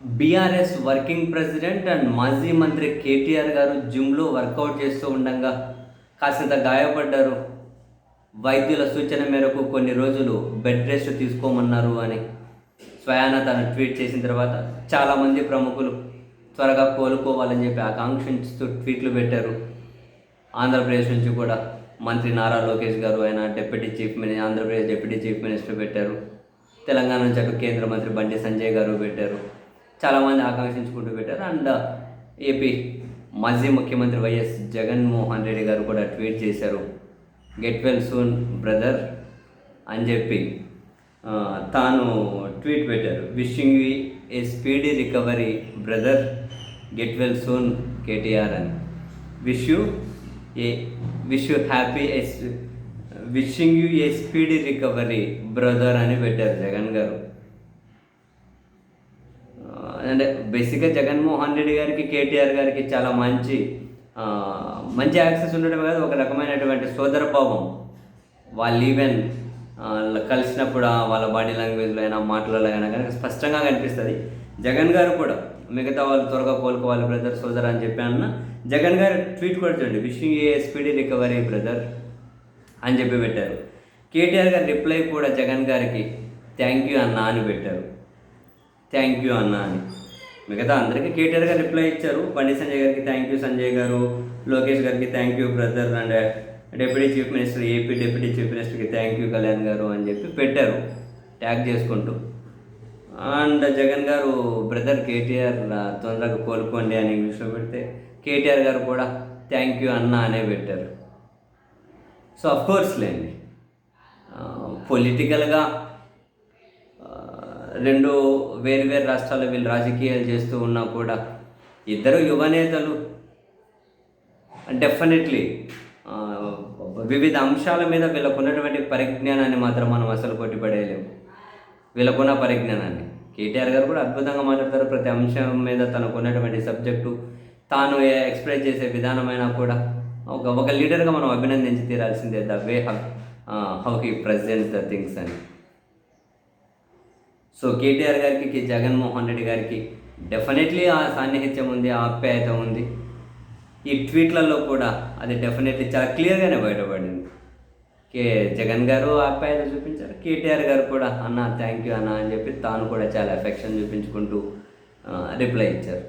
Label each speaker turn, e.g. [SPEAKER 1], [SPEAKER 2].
[SPEAKER 1] BRS working president and మాజీ మంత్రి కేటీఆర్ గారు జిమ్లో వర్కౌట్ చేస్తూ ఉండగా కాసింత గాయపడ్డారు. వైద్యుల సూచన మేరకు కొన్ని రోజులు బెడ్ రెస్ట్ తీసుకోమన్నారు అని స్వయాన తను ట్వీట్ చేసిన తర్వాత చాలామంది ప్రముఖులు త్వరగా కోలుకోవాలని చెప్పి ఆకాంక్షిస్తూ ట్వీట్లు పెట్టారు. ఆంధ్రప్రదేశ్ నుంచి కూడా మంత్రి నారా లోకేష్ గారు ఆయన deputy chief minister Andhra Pradesh deputy chief minister పెట్టారు. తెలంగాణ నుంచి అటు కేంద్ర మంత్రి బండి సంజయ్ గారు పెట్టారు. చాలామంది ఆకాంక్షించుకుంటూ పెట్టారు. అండ్ ఏపీ మాజీ ముఖ్యమంత్రి వైఎస్ జగన్మోహన్ రెడ్డి గారు కూడా ట్వీట్ చేశారు. గెట్ వెల్ సూన్ బ్రదర్ అని చెప్పి తాను ట్వీట్ పెట్టారు. Wishing you a speedy recovery brother. Get well soon KTR అని. Wish you a wish you happy wishing you a speedy recovery brother అని పెట్టారు జగన్ గారు. అంటే బేసిక్గా జగన్మోహన్ రెడ్డి గారికి కేటీఆర్ గారికి చాలా మంచి మంచి యాక్సెస్ ఉండడం కాదు ఒక రకమైనటువంటి సోదర భావం. వాళ్ళు ఈవెన్ కలిసినప్పుడు వాళ్ళ బాడీ లాంగ్వేజ్లో అయినా మాటలలో అయినా కనుక స్పష్టంగా కనిపిస్తుంది. జగన్ గారు కూడా మిగతా వాళ్ళు త్వరగా కోలుకోవాలి బ్రదర్ సోదర్ అని చెప్పి జగన్ గారు ట్వీట్ కూడా చూడండి wishing a speedy recovery brother అని చెప్పి పెట్టారు. కేటీఆర్ గారి రిప్లై కూడా జగన్ గారికి థ్యాంక్ యూ అన్న అని పెట్టారు. థ్యాంక్ యూ అన్న అని. మిగతా అందరికీ కేటీఆర్ గారు రిప్లై ఇచ్చారు. బండి సంజయ్ గారికి థ్యాంక్ యూ సంజయ్ గారు లోకేష్ గారికి thank you brother and deputy chief minister AP deputy chief మినిస్టర్కి thank you Kalyan గారు అని చెప్పి పెట్టారు. ట్యాగ్ చేసుకుంటూ. అండ్ జగన్ గారు బ్రదర్ కేటీఆర్ తొందరగా కోలుకోండి అని ఇంగ్లీష్లో పెడితే కేటీఆర్ గారు కూడా థ్యాంక్ యూ అన్న అనే పెట్టారు. సో అఫ్ కోర్స్ లేండి. పొలిటికల్గా రెండు వేరు వేరు రాష్ట్రాల్లో వీళ్ళు రాజకీయాలు చేస్తూ ఉన్నా కూడా ఇద్దరు యువ నేతలు డెఫినెట్లీ వివిధ అంశాల మీద వీళ్ళకు ఉన్నటువంటి పరిజ్ఞానాన్ని మాత్రం మనం అసలు కొట్టిపడేయలేము. వీళ్ళకున్న పరిజ్ఞానాన్ని. కేటీఆర్ గారు కూడా అద్భుతంగా మాట్లాడతారు. ప్రతి అంశం మీద తనకు ఉన్నటువంటి సబ్జెక్టు తాను ఎక్స్ప్రెస్ చేసే విధానమైనా కూడా ఒక ఒక లీడర్గా మనం అభినందించి తీరాల్సిందే. The way how how he present the things అని. సో కేటీఆర్ గారికి జగన్మోహన్ రెడ్డి గారికి డెఫినెట్లీ ఆ సాన్నిహిత్యం ఉంది ఆప్యాయత ఉంది. ఈ ట్వీట్లలో కూడా అది డెఫినెట్లీ చాలా క్లియర్గానే బయటపడింది. కే జగన్ గారు ఆప్యాయత చూపించారు కేటీఆర్ గారు కూడా అన్న థ్యాంక్ యూ అన్న అని చెప్పి తాను కూడా చాలా ఎఫెక్షన్ చూపించుకుంటూ రిప్లై ఇచ్చారు.